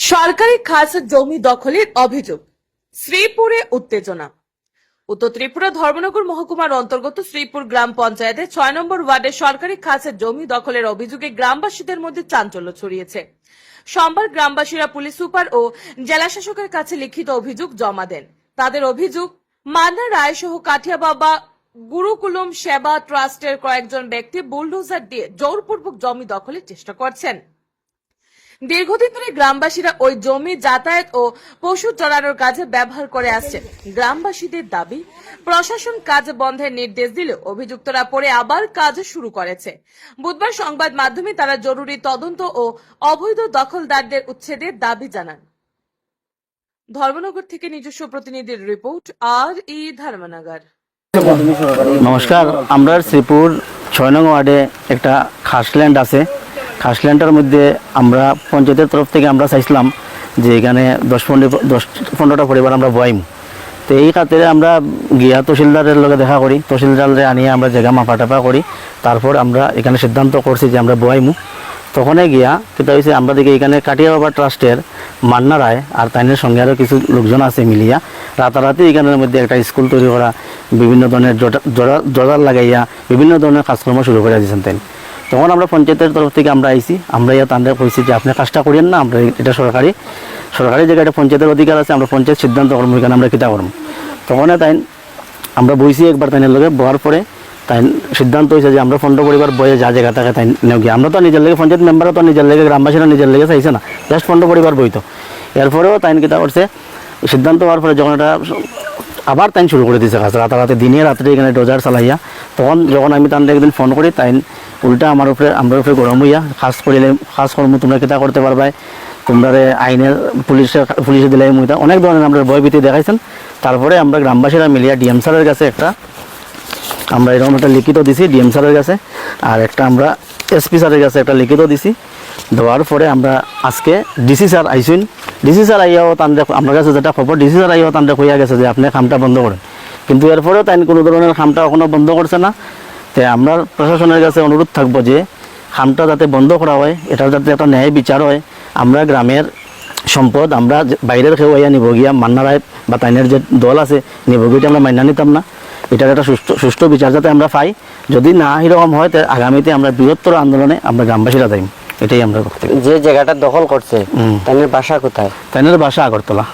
সরকারি খাস জমি দখলের অভিযোগ। শ্রীপুরে উত্তেজনা। উত্তর ত্রিপুরা ধর্মনগর মহকুমার অন্তর্গত শ্রীপুর গ্রাম পঞ্চায়েতের ছয় নম্বর ওয়ার্ডে সরকারি খাসের জমি দখলের অভিযোগে গ্রামবাসীদের মধ্যে চাঞ্চল্য ছড়িয়েছে। সোমবার গ্রামবাসীরা পুলিশ সুপার ও জেলা শাসকের কাছে লিখিত অভিযোগ জমা দেন। তাদের অভিযোগ, মান্না রায় সহ কাঠিয়া বাবা গুরুকুলম সেবা ট্রাস্টের কয়েকজন ব্যক্তি বুলডোজার দিয়ে জোরপূর্বক জমি দখলের চেষ্টা করছেন। দীর্ঘদিন ধরে গ্রামবাসীরা ওই জমি যাতায়াত ও পশু চড়ানোর কাজে ব্যবহার করে আসছে। গ্রামবাসীদের দাবি, প্রশাসন কাজ বন্ধের নির্দেশ দিলেও অভিযুক্তরা পরে আবার কাজ শুরু করেছে। বুধবার সংবাদ মাধ্যমে তারা জরুরি তদন্ত ও অবৈধ দখলদারদের উচ্ছেদের দাবি জানান। ধর্মনগর থেকে নিজস্ব প্রতিনিধির রিপোর্ট, আর ই ধর্মনগর। নমস্কার আমরা শ্রীপুর ছয় নং ওয়ার্ডে একটা খাসল্যান্ড আছে। খাসল্যান্ডের মধ্যে আমরা পঞ্চায়েতের তরফ থেকে আমরা চাইছিলাম যে এখানে দশ পনেরো, দশ পনেরোটা পরিবার আমরা বয়াইম। তো এই খাতিরে আমরা গিয়া তহসিলদারের লগে দেখা করি তহসিলদারে আনিয়ে আমরা জায়গা মাপা টাপা করি। তারপর আমরা এখানে সিদ্ধান্ত করছি যে আমরা বয়াইমু। তখনই গিয়া কিন্তু হয়েছে আমরা দেখি এখানে কাটিয়া বাবা ট্রাস্টের মান্না রায় আর তাইনের সঙ্গে আরও কিছু লোকজন আছে মিলিয়া। রাতারাতি এখানের মধ্যে একটা স্কুল তৈরি করা, বিভিন্ন ধরনের জোড়ার লাগাইয়া বিভিন্ন ধরনের কাজকর্ম শুরু করে দিয়েছেন তাই তখন আমরা পঞ্চায়েতের তরফ থেকে আমরা আইছি। আমরা ইয়া তাদের কইছি যে আপনি কাজটা করেন না, আমরা এটা সরকারি সরকারি জায়গায় এটা পঞ্চায়েতের অধিকার আছে, আমরা পঞ্চায়েত সিদ্ধান্ত করব, এখানে আমরা কিতা করব। তখন তাই আমরা বইছি একবার তাইনের লগে, বহার পরে তাই সিদ্ধান্ত হয়েছে যে আমরা ফন্ড পরিবার বয়ে যা জায়গা থাকে তাই নেও গিয়ে। আমরা তো নিজের লেগে, পঞ্চায়েত মেম্বারও তো নিজের লেগে গ্রামবাসীরা নিজের লেগে চাইছে না। জাস্ট ফন্ড পরিবার বই তো এরপরেও তাই কিতা করছে, সিদ্ধান্ত হওয়ার পরে যখন এটা আবার তাই শুরু করে দিয়েছে কাজ, রাতারাতি দিনে রাত্রে এখানে ডোজার চালাইয়া, তখন যখন আমি তাদের একদিন ফোন করি তাই উল্টা আমার উপরে আমার উপরে গরম হইয়া খাস করিলে, খাস কর্ম তোমরা কিতা করতে পারবাই? তোমরা আইনের পুলিশে পুলিশে দিলে মুইতা অনেক ধরনের আমরা ভয়ভীতি দেখাইছেন। তারপরে আমরা গ্রামবাসীরা মিলিয়া ডিএম স্যারের কাছে একটা আমরা এরকম একটা লিখিত দিছি ডিএম স্যারের কাছে। আর একটা আমরা এসপি স্যারের কাছে একটা লিখিত দিছি। দেওয়ার পরে আমরা আজকে ডিসি স্যার আইসুন। ডিসি স্যার আইয়াও তান্ডে আমার কাছে যেটা খবর, ডিসি স্যার আইয়াও তান্ডে কইয়া গেছে যে আপনি খামটা বন্ধ করেন। কিন্তু এরপরেও তাই কোনো ধরনের খামটা এখনও বন্ধ করছে না। তো আমরা প্রশাসনের কাছে অনুরোধ থাকব যে খামটা যাতে বন্ধ করা হয় এটা যাতে একটা ন্যায় বিচার হয় আমরা গ্রামের সম্পদ আমরা বাইরের কেউ আইয়া নিব গিয়া মান্না রায় বা তাইনের যে দল আছে নিব গিয়ে আমরা মান্না নিতাম না। এটার একটা সুষ্ঠু সুষ্ঠু বিচার যাতে আমরা পাই। যদি না এরকম হয় তাহলে আগামীতে আমরা বৃহত্তর আন্দোলনে আমরা গ্রামবাসীরা যাই এটাই আমরা করতে যে জায়গাটা দখল করছে। তাদের বাসা কোথায়? তাইনের বাসা আগরতলা।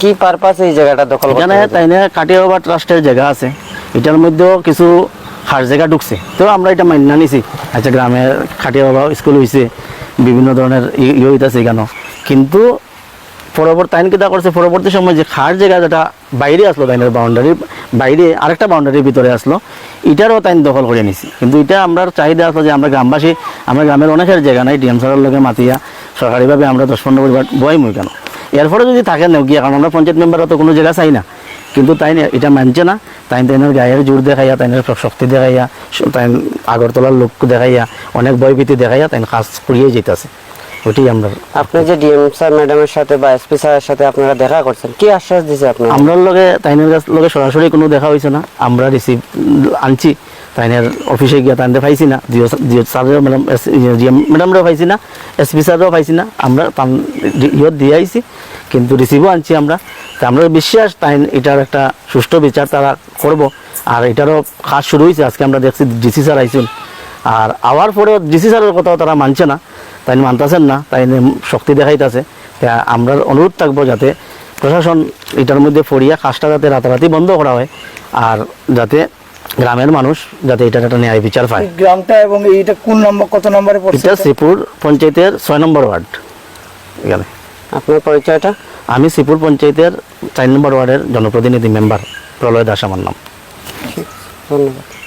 কি পারপাস এই জায়গাটা দখল এখানে? তাইনে কাটিয়াবা ট্রাস্টের জায়গা আছে। এটার মধ্যেও কিছু হার জায়গা ঢুকছে। তো আমরা এটা মান্য নিছি। আচ্ছা গ্রামে কাটিয়াবা স্কুল হয়েছে বিভিন্ন ধরনের ইয়ে হইতেছে এখানে কিন্তু পরবর্তী আইন কিতা করছে, পরবর্তী সময় যে খার জায়গা যেটা বাইরে আসলো, তাইনের বাউন্ডারির বাইরে আরেকটা বাউন্ডারির ভিতরে আসলো, এটারও তাইন দখল করে নিছি। কিন্তু এটা আমরা চাহিদা আসলো যে আমরা গ্রামবাসী, আমরা গ্রামের অনেকের জায়গা নাই, ডিএম সারের লগে মাতিয়া, সরকারিভাবে আমরা দশ পনেরো পরিবার বই মুই কেন এরপরে যদি থাকে নেও গিয়া, কারণ আমরা পঞ্চায়েত মেম্বারও তো কোনো জায়গা চাই না। কিন্তু তাই এটা মানছে না। তাই তাইনের গায়ের জোর দেখাইয়া তাইনের শক্তি দেখাইয়া তাই আগরতলার লোক দেখাইয়া অনেক ভয়ভীতি দেখাইয়া তাই কাজ করিয়ে যেতেছে ওইটাই আমরা আপনি যে ডিএম স্যার ম্যাডামের সাথে বা এসপি স্যারের সাথে আপনারা দেখা করছেন কি আশ্বাস দিছে আপনার? আমরার লগে তাইনের লগে সরাসরি কোনো দেখা হয়েছে না। আমরা রিসিভ আনছি। তাইনের অফিসে গিয়া তাইনের পাইছি না, জিও জিও স্যারের ম্যাডাম জিএম ম্যাডামরাও পাইছি না এসপি স্যাররাও পাইছি না, আমরা তান ইয়ত দিয়ে আইছি, কিন্তু রিসিভও আনছি আমরা। তা আমরা বিশ্বাস, তাই এটার একটা সুষ্ঠু বিচার তারা করব। আর এটারও কাজ শুরু হয়েছে আজকে আমরা দেখছি ডিসি স্যার আইসুন আর আওয়ার পরেও ডিসি স্যারের কথাও তারা মানছে না, তাই মানতেছেন না, তাই শক্তি দেখাইতেছে। তা আমরা অনুরোধ থাকব যাতে প্রশাসন এটার মধ্যে পড়িয়া কাজটা যাতে রাতারাতি বন্ধ করা হয়, আর যাতে গ্রামের মানুষ যাতে এটা একটা ন্যায় বিচার পায়। গ্রামটা এবং এইটা কোন নম্বর কত নম্বরে পড়ছে এটা শ্রীপুর পঞ্চায়েতের ছয় নম্বর ওয়ার্ড। এখানে। আপনার পরিচয়টা? আমি শ্রীপুর পঞ্চায়েতের চার নম্বর ওয়ার্ডের জনপ্রতিনিধি মেম্বার প্রলয় দাস আমার নাম। ধন্যবাদ।